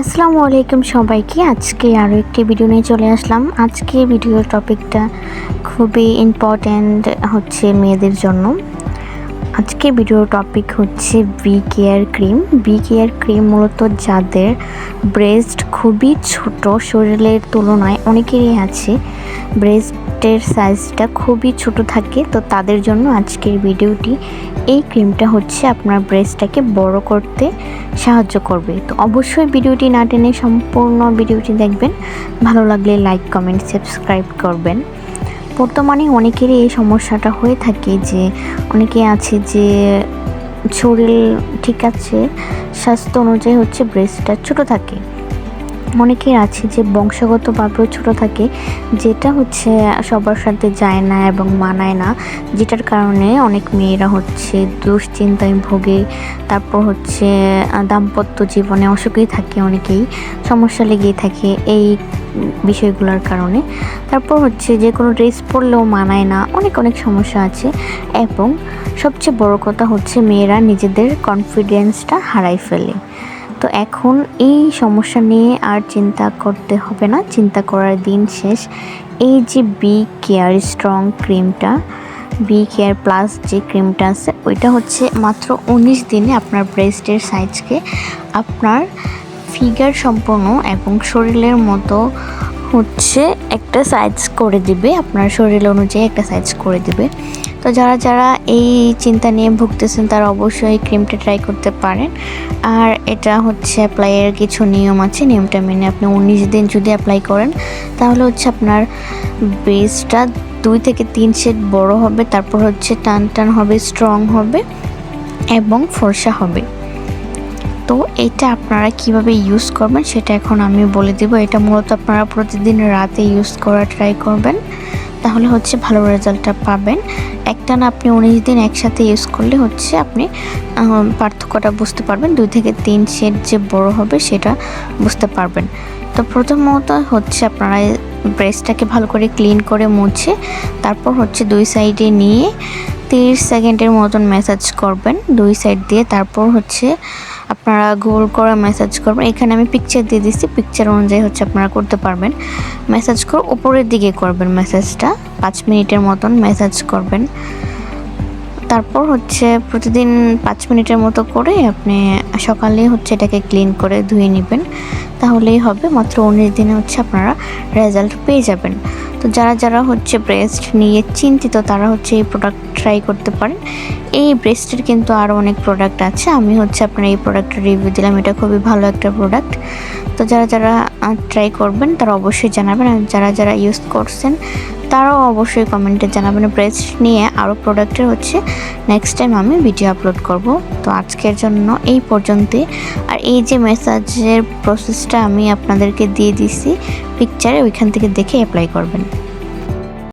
আসসালামু আলাইকুম সবাইকে। আজকে আরও একটি ভিডিও নিয়ে চলে আসলাম। আজকে ভিডিওর টপিকটা খুবই ইম্পর্ট্যান্ট হচ্ছে মেয়েদের জন্য। আজকে ভিডিওর টপিক হচ্ছে B care cream B care cream মূলত যাদের ব্রেস্ট খুবই ছোট, শরীরের তুলনায় অনেকেরই আছে। ব্রেস্টের সাইজটা খুবই ছোট থাকে, তো তাদের জন্য আজকের ভিডিওটি এই ক্রিমটা হচ্ছে আপনার ব্রেস্টটাকে বড় করতে সাহায্য করবে। তো অবশ্যই ভিডিওটি না টেনে সম্পূর্ণ ভিডিওটি দেখবেন। ভালো লাগলে লাইক কমেন্ট সাবস্ক্রাইব করবেন। বর্তমানে অনেকেরই এই সমস্যাটা হয়ে থাকে যে অনেকে আছে যে শরীর ঠিক আছে, স্বাস্থ্য অনুযায়ী হচ্ছে ব্রেস্টটা ছোট থাকে। অনেকের আছে যে বংশগতভাবেও ছোট থাকে, যেটা হচ্ছে সবার সাথে যায় না এবং মানায় না, যেটার কারণে অনেক মেয়েরা হচ্ছে দুশ্চিন্তায় ভোগে, তারপর হচ্ছে দাম্পত্য জীবনে অসুখেই থাকে অনেকেই, সমস্যা লেগেই থাকে। এই বিষয়গুলোর কারণে। তারপর হচ্ছে যে কোনো ড্রেস পরলেও মানায় না, অনেক অনেক সমস্যা আছে। এবং সবচেয়ে বড় কথা হচ্ছে মেয়েরা নিজেদের কনফিডেন্সটা হারাই ফেলে। তো এখন এই সমস্যা নিয়ে আর চিন্তা করতে হবে না, চিন্তা করার দিন শেষ। এই যে বি কেয়ার স্ট্রং ক্রিমটা বি কেয়ার প্লাস যে ক্রিমটা আছে, ওইটা হচ্ছে মাত্র উনিশ দিনে আপনার ব্রেস্টের সাইজকে আপনার ফিগার সম্পন্ন এবং শরীরের মতো হচ্ছে একটা সাইজ করে দিবে। আপনার শরীর অনুযায়ী একটা সাইজ করে দিবে। তো যারা যারা এই চিন্তা নিয়ে ভুগতেছেন, তারা অবশ্যই ক্রিমটা ট্রাই করতে পারেন। আর এটা হচ্ছে অ্যাপ্লাইয়ের কিছু নিয়ম আছে। নিয়মটা মেনে আপনি উনিশ দিন যদি অ্যাপ্লাই করেন, তাহলে হচ্ছে আপনার বেসটা দুই থেকে তিন সেট বড় হবে, তারপর হচ্ছে টান টান হবে স্ট্রং হবে এবং ফর্সা হবে। তো এটা আপনারা কীভাবে ইউজ করবেন সেটা এখন আমি বলে দেব। এটা মূলত আপনারা প্রতিদিন রাতে ইউজ করা ট্রাই করবেন। তাহলে হচ্ছে ভালো রেজাল্টটা পাবেন। একটা না আপনি উনিশ দিন একসাথে ইউজ করলে হচ্ছে আপনি পার্থক্যটা বুঝতে পারবেন। দুই থেকে তিন শেড যে বড় হবে সেটা বুঝতে পারবেন। তো প্রথমত হচ্ছে আপনারা ব্রেসটাকে ভালো করে ক্লিন করে মুছে, তারপর হচ্ছে দুই সাইডে নিয়ে তিরিশ সেকেন্ডের মতন ম্যাসাজ করবেন। দুই সাইড দিয়ে তারপর হচ্ছে আপনারা গোল করে মেসেজ করবেন। এখানে আমি পিকচার দিয়ে দিচ্ছি। পিকচার অনুযায়ী হচ্ছে আপনারা করতে পারবেন। মেসেজ করে উপরের দিকে করবেন মেসেজটা পাঁচ মিনিটের মতন মেসেজ করবেন। তারপর হচ্ছে প্রতিদিন পাঁচ মিনিটের মতো করে আপনি সকালে হচ্ছে এটাকে ক্লিন করে ধুয়ে নেবেন। তাহলেই হবে। মাত্র উনিশ দিনে হচ্ছে আপনারা রেজাল্ট পেয়ে যাবেন। তো যারা যারা হচ্ছে ব্রেস্ট নিয়ে চিন্তিত, তারা হচ্ছে এই প্রোডাক্ট ট্রাই করতে পারেন। এই ব্রেস্টের কিন্তু আরও অনেক প্রোডাক্ট আছে। আমি হচ্ছে আপনার এই প্রোডাক্টের রিভিউ দিলাম। এটা খুবই ভালো একটা প্রোডাক্ট তো যারা যারা ট্রাই করবেন, তারা অবশ্যই জানাবেন। আর যারা যারা ইউজ করছেন তারাও অবশ্যই কমেন্টে জানাবেন। ব্রেস্ট নিয়ে আরও প্রোডাক্টের হচ্ছে। নেক্সট টাইম আমি ভিডিও আপলোড করব। তো আজকের জন্য এই পর্যন্তই। আর এই যে মেসাজের প্রসেসটা আমি আপনাদেরকে দিয়ে দিছি পিকচারে ওইখান থেকে দেখে অ্যাপ্লাই করবেন।